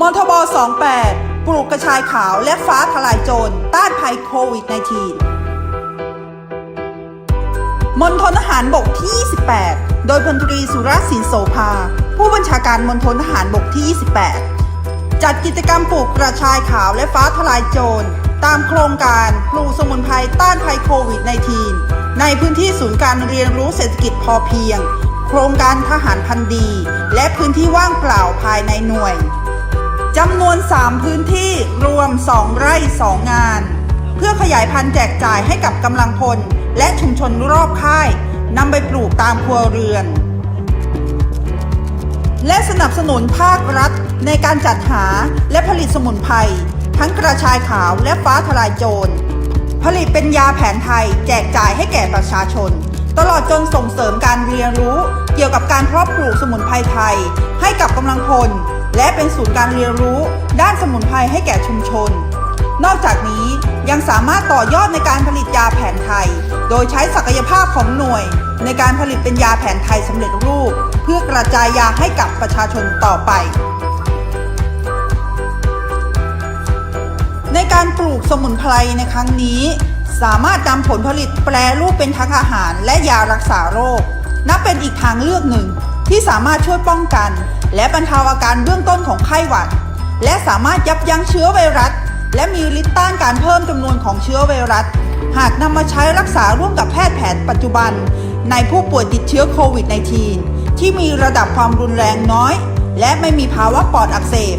มทบ 28 ปลูกกระชายขาวและฟ้าทลายโจรต้านภัยโควิด -19 มณฑลทหารบกที่ 28 โดยพลตรีสุรศินโสภา ผู้บัญชาการมณฑลทหารบกที่ 28 จัดกิจกรรมปลูกกระชายขาวและฟ้าทลายโจรตามโครงการปลูกสมุนไพรต้านภัยโควิด -19 ในพื้นที่ศูนย์การเรียนรู้เศรษฐกิจพอเพียง โครงการทหารพันธ์ดี และพื้นที่ว่างเปล่าภายในหน่วย จำนวน 3 พื้นที่รวม 2 ไร่ 2 งาน เพื่อขยายพันธุ์แจกจ่ายให้กับกำลังพล และชุมชนรอบค่ายนำไปปลูกตามครัวเรือน และสนับสนุนภาครัฐในการจัดหาและผลิตสมุนไพรทั้งกระชายขาวและฟ้าทลายโจร ผลิตเป็นยาแผนไทยแจกจ่ายให้แก่ประชาชน ตลอดจนส่งเสริมการเรียนรู้เกี่ยวกับการเพาะปลูกสมุนไพรไทย ให้กับกำลังพล และเป็นศูนย์การเรียนรู้ด้านสมุนไพรให้แก่ชุมชน นอกจากนี้ยังสามารถต่อยอดในการผลิตยาแผนไทย โดยใช้ศักยภาพของหน่วย ในการผลิตเป็นยาแผนไทยสำเร็จรูป เพื่อกระจายยาให้กับประชาชนต่อไป ในการปลูกสมุนไพรในครั้งนี้ สามารถนำผลผลิตแปรรูปเป็นทั้งอาหารและยารักษาโรค นับเป็นอีกทางเลือกหนึ่ง ที่สามารถช่วยป้องกัน และบรรเทาอาการเบื้องต้นของไข้หวัด และสามารถยับยั้งเชื้อไวรัส และมีฤทธิ์ต้านการเพิ่มจำนวนของเชื้อไวรัส หากนำมาใช้รักษาร่วมกับแพทย์แผนปัจจุบัน ในผู้ป่วยติดเชื้อโควิด -19 ที่มีระดับความรุนแรงน้อย และไม่มีภาวะปอดอักเสบ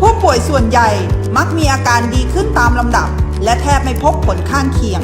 ผู้ป่วยส่วนใหญ่มักมีอาการดีขึ้นตามลำดับ และแทบไม่พบผลข้างเคียง